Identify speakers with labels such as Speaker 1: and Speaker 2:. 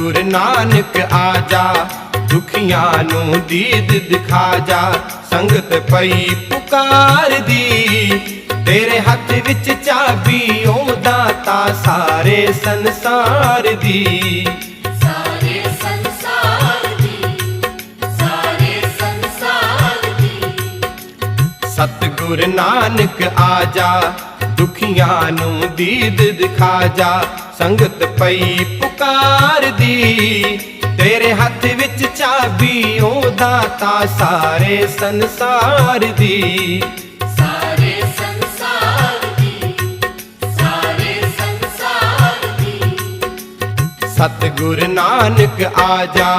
Speaker 1: ਸਤਿਗੁਰ ਨਾਨਕ ਆਜਾ ਦੁਖੀਆਂ ਨੂੰ ਦੀਦ ਦਿਖਾ ਜਾ ਸੰਗਤ ਪਈ ਪੁਕਾਰਦੀ। ਤੇਰੇ ਹੱਥ ਵਿੱਚ ਚਾਬੀ ਓ ਦਾਤਾ ਸਾਰੇ ਸੰਸਾਰ ਦੀ
Speaker 2: ਸਾਰੇ ਸੰਸਾਰ ਦੀ ਸਾਰੇ ਸੰਸਾਰ ਦੀ
Speaker 1: ਸਤਿਗੁਰ ਨਾਨਕ ਆਜਾ ਦੁਖੀਆਂ ਨੂੰ ਦੀਦ ਦਿਖਾ ਜਾ ਸੰਗਤ ਪਈ ਪੁਕਾਰਦੀ। ਤੇਰੇ ਹੱਥ ਵਿੱਚ ਚਾਬੀ ਓ ਦਾਤਾ ਸਾਰੇ ਸੰਸਾਰ ਦੀ
Speaker 2: ਸਾਰੇ ਸੰਸਾਰ ਦੀ ਸਾਰੇ ਸੰਸਾਰ ਦੀ
Speaker 1: ਸਤਿਗੁਰ ਨਾਨਕ ਆਜਾ